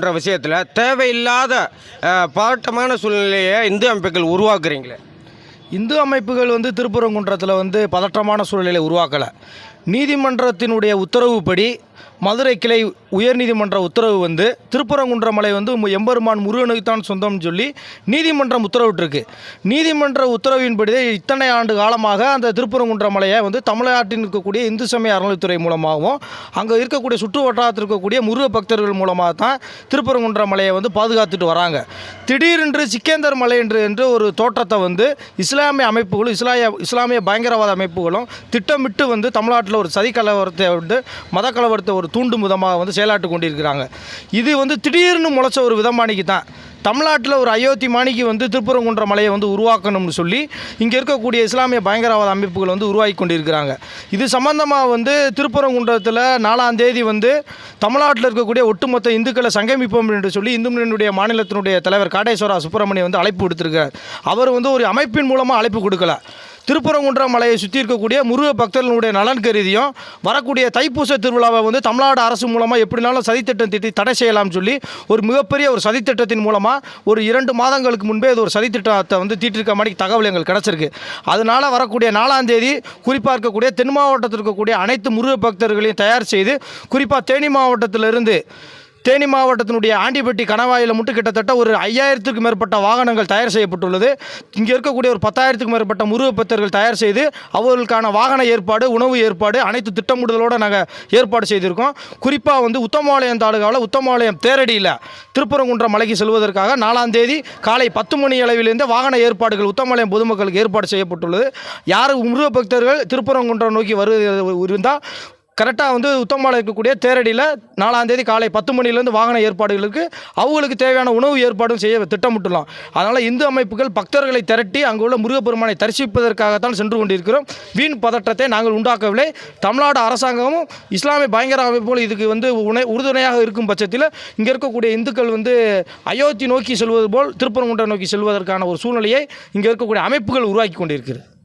என்ற விஷயத்தில் தேவையில்லாத பதட்டமான சூழ்நிலையை இந்து அமைப்புகள் உருவாக்குறீங்களே? இந்து அமைப்புகள் வந்து திருப்பரங்குன்றத்தில் வந்து பதற்றமான சூழ்நிலையை உருவாக்கலை. நீதிமன்றத்தினுடைய உத்தரவுப்படி மதுரை கிளை உயர்நீதிமன்ற உத்தரவு வந்து திருப்பரங்குன்ற மலை வந்து எம்பெருமான் முருகனுக்குத்தான் சொந்தம்னு சொல்லி நீதிமன்றம் உத்தரவிட்டிருக்கு. நீதிமன்ற உத்தரவின்படி இத்தனை ஆண்டு காலமாக அந்த திருப்பரங்குன்ற மலையை வந்து தமிழ்நாட்டில் இருக்கக்கூடிய இந்து சமய அறநிலைத்துறை மூலமாகவும் அங்கே இருக்கக்கூடிய சுற்று வட்டாரத்தில் இருக்கக்கூடிய முருக பக்தர்கள் மூலமாக தான் திருப்பரங்குன்ற மலையை வந்து பாதுகாத்துட்டு வராங்க. திடீரென்று சிக்கேந்தர் மலை என்று என்று ஒரு தோற்றத்தை வந்து இஸ்லாமிய அமைப்புகளும் இஸ்லாமிய இஸ்லாமிய பயங்கரவாத அமைப்புகளும் திட்டமிட்டு வந்து தமிழ்நாட்டில் ஒரு சதி கலவரத்தை வந்து மத கலவரத்தை ஒரு தூண்டும் விதமாக வந்து செயலாட்டு கொண்டிருக்கிறாங்க. இது வந்து திடீர்னு முளைச்ச ஒரு விதமானிக்கு தான். தமிழ்நாட்டில் ஒரு அயோத்தி மாணிக்கு வந்து திருப்பரங்குன்ற மலையை வந்து உருவாக்கணும்னு சொல்லி இங்கே இருக்கக்கூடிய இஸ்லாமிய பயங்கரவாத அமைப்புகள் வந்து உருவாக்கி கொண்டிருக்கிறாங்க. இது சம்பந்தமாக வந்து திருப்பரங்குன்றத்தில் நாலாம் தேதி வந்து தமிழ்நாட்டில் இருக்கக்கூடிய ஒட்டுமொத்த இந்துக்களை சங்கமிப்போம் என்று சொல்லி இந்து முன்னணியுடைய மாநிலத்தினுடைய தலைவர் காடேஸ்வரா சுப்பிரமணியம் வந்து அழைப்பு கொடுத்துருக்கார் அவர் வந்து ஒரு அமைப்பின் மூலமாக அழைப்பு கொடுக்கல. திருப்பரங்குன்ற மலையை சுற்றி இருக்கக்கூடிய முருக பக்தர்களுடைய நலன் கருதியும் வரக்கூடிய தைப்பூச திருவிழாவை வந்து தமிழ்நாடு அரசு மூலமாக எப்படினாலும் சதித்திட்டம் திட்டி தடை செய்யலாம்னு சொல்லி ஒரு மிகப்பெரிய ஒரு சதித்திட்டத்தின் மூலமாக ஒரு இரண்டு மாதங்களுக்கு முன்பே இது ஒரு சதித்திட்டத்தை வந்து தீட்டிருக்க மாதிரி தகவல் எங்களுக்கு கிடச்சிருக்கு. அதனால் வரக்கூடிய நாலாம் தேதி குறிப்பாக இருக்கக்கூடிய தென் மாவட்டத்தில் இருக்கக்கூடிய அனைத்து முருக பக்தர்களையும் தயார் செய்து குறிப்பாக தேனி மாவட்டத்திலிருந்து தேனி மாவட்டத்தினுடைய ஆண்டிப்பட்டி கணவாயில் மட்டும் கிட்டத்தட்ட ஒரு ஐயாயிரத்துக்கும் மேற்பட்ட வாகனங்கள் தயார் செய்யப்பட்டுள்ளது. இங்கே இருக்கக்கூடிய ஒரு பத்தாயிரத்துக்கும் மேற்பட்ட முருக பக்தர்கள் தயார் செய்து அவர்களுக்கான வாகன ஏற்பாடு உணவு ஏற்பாடு அனைத்து திட்டமிடுதலோடு நாங்கள் ஏற்பாடு செய்திருக்கோம். குறிப்பாக வந்து உத்தமாலயம் தாலுகாவில் உத்தமாலயம் தேரடியில் திருப்பரங்குன்றம் மலைக்கு செல்வதற்காக நாலாம் தேதி காலை பத்து மணி அளவிலிருந்து வாகன ஏற்பாடுகள் உத்தமாலயம் பொதுமக்களுக்கு ஏற்பாடு செய்யப்பட்டுள்ளது. யார் முருக பக்தர்கள் திருப்பரங்குன்றம் நோக்கி வருகிறது இருந்தால் கரெக்டாக வந்து உத்தமாவில் இருக்கக்கூடிய தேரடியில் நாலாந்தேதி காலை பத்து மணிலேருந்து வாகன ஏற்பாடுகளுக்கு அவங்களுக்கு தேவையான உணவு ஏற்பாடும் செய்ய திட்டமிட்டுள்ளோம். அதனால் இந்து அமைப்புகள் பக்தர்களை திரட்டி அங்கு உள்ள முருகப்பெருமானை தரிசிப்பதற்காகத்தான் சென்று கொண்டிருக்கிறோம். வீண் பதற்றத்தை நாங்கள் உண்டாக்கவில்லை. தமிழ்நாடு அரசாங்கமும் இஸ்லாமிய பயங்கர அமைப்புகள் இதுக்கு வந்து உணை உறுதுணையாக இருக்கும் பட்சத்தில் இங்கே இருக்கக்கூடிய இந்துக்கள் வந்து அயோத்தி நோக்கி செல்வது போல் திருப்பரங்குன்றம் நோக்கி செல்வதற்கான ஒரு சூழ்நிலையை இங்கே இருக்கக்கூடிய அமைப்புகள் உருவாக்கி கொண்டிருக்கிறது.